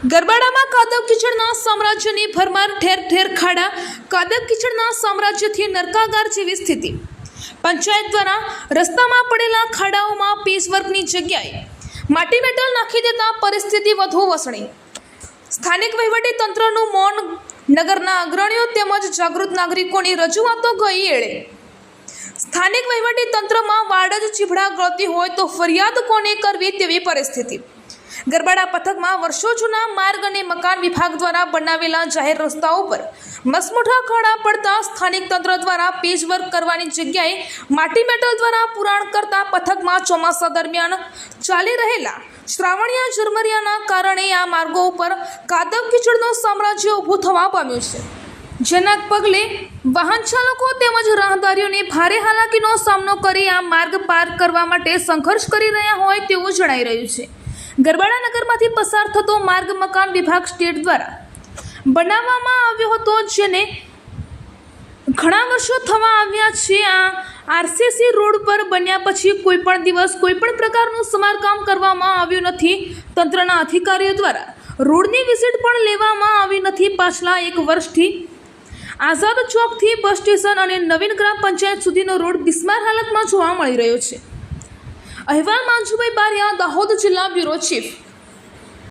ગરબાડામાં કાદવ કિચડના સામ્રાજ્યની ભરમાર, ઠેર ઠેર ખાડા, કાદવ કિચડના સામ્રાજ્યથી નરકાગાર જેવી સ્થિતિ. પંચાયત દ્વારા રસ્તામાં પડેલા ખાડાઓમાં પીસવર્કની જગ્યાએ માટી મેટલ નાખી દેતા પરિસ્થિતિ વધુ વસણી. સ્થાનિક વહીવટી તંત્રનું મૌન નગરના અગ્રણીઓ તેમજ જાગૃત નાગરિકોની રજૂઆતો ગઈ એળે. સ્થાનિક વહીવટી તંત્રમાં વાડ જ ચીભડા ગળતી હોય તો ફરિયાદ કોને કરવી તેવી પરિસ્થિતિ. ગરબાડા પથકમાં વર્ષો જૂના માર્ગ અને મકાન વિભાગ દ્વારા બનાવેલા જાહેર રસ્તાઓ પર મસમુઠા ખાડા પડતા સ્થાનિક તંત્ર દ્વારા પેજવર્ક કરવાની જગ્યાએ માટી મેટલ દ્વારા પુરાણ કરતા પથકમાં ચોમાસા દરમિયાન ચાલી રહેલા શ્રાવણીયા ઝરમરિયાના કારણે આ માર્ગો ઉપર કાદવ કીચડનું સામ્રાજ્ય ઊભું થવા પામ્યું છે. જેના પગલે વાહન ચાલકો તેમજ રાહદારીઓને ભારે હાલાકીનો સામનો કરી આ માર્ગ પાર કરવા માટે સંઘર્ષ કરી રહ્યા હોય તેવું જણાઈ રહ્યું છે. ગરબાડા નગરમાંથી પસાર થતો માર્ગ મકાન વિભાગ સ્ટેટ દ્વારા બનાવવામાં આવ્યો હતો, જેને ઘણા વર્ષો થવા આવ્યા છે. આ આરસીસી રોડ પર બન્યા પછી કોઈ પણ દિવસ કોઈ પણ પ્રકારનું સમારકામ કરવામાં આવ્યું નથી. તંત્રના અધિકારીઓ દ્વારા રોડની વિઝિટ પણ લેવામાં આવી નથી. પાછલા એક વર્ષથી આઝાદ ચોકથી બસ સ્ટેશન અને નવીન ગ્રામ પંચાયત સુધીનો રોડ બિસ્માર હાલતમાં જોવા મળી રહ્યો છે. અહેવાલ માંજુભાઈ બારિયા દાહોદ જિલ્લા બ્યુરો ચીફ.